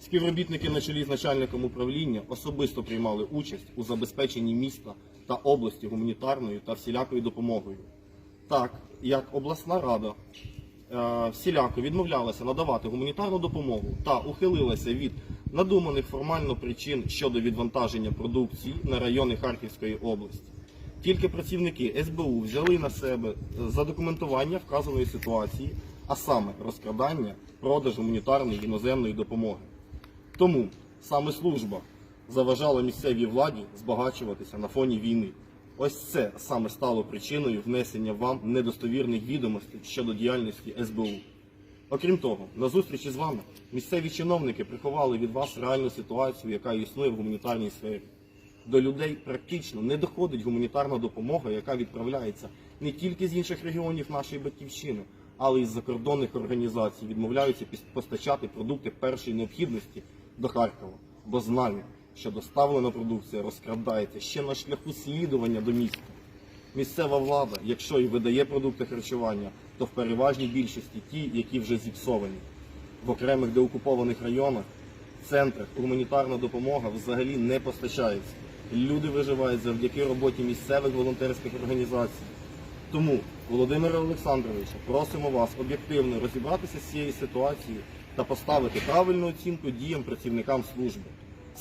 Співробітники на чолі з начальником управління особисто приймали участь у забезпеченні міста та області гуманітарною та всілякою допомогою. Так, як обласна рада е, всіляко відмовлялася надавати гуманітарну допомогу та ухилилася від надуманих формально причин щодо відвантаження продукції на райони Харківської області. Тільки працівники СБУ взяли на себе задокументування вказаної ситуації, а саме розкрадання, продаж гуманітарної іноземної допомоги. Тому саме служба заважала місцевій владі збагачуватися на фоні війни. Ось це саме стало причиною внесення вам недостовірних відомостей щодо діяльності СБУ. Окрім того, на зустрічі з вами місцеві чиновники приховали від вас реальну ситуацію, яка існує в гуманітарній сфері. До людей практично не доходить гуманітарна допомога, яка відправляється не тільки з інших регіонів нашої батьківщини, але й з закордонних організацій відмовляються постачати продукти першої необхідності до Харкова, бо знають, що доставлена продукція розкрадається ще на шляху слідування до міста. Місцева влада, якщо і видає продукти харчування, то в переважній більшості ті, які вже зіпсовані. В окремих деокупованих районах, центрах гуманітарна допомога взагалі не постачається. Люди виживають завдяки роботі місцевих волонтерських організацій. Тому, Володимире Олександровичу, просимо вас об'єктивно розібратися з цією ситуацією та поставити правильну оцінку діям працівникам служби.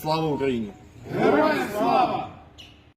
Слава Україні! Героям слава!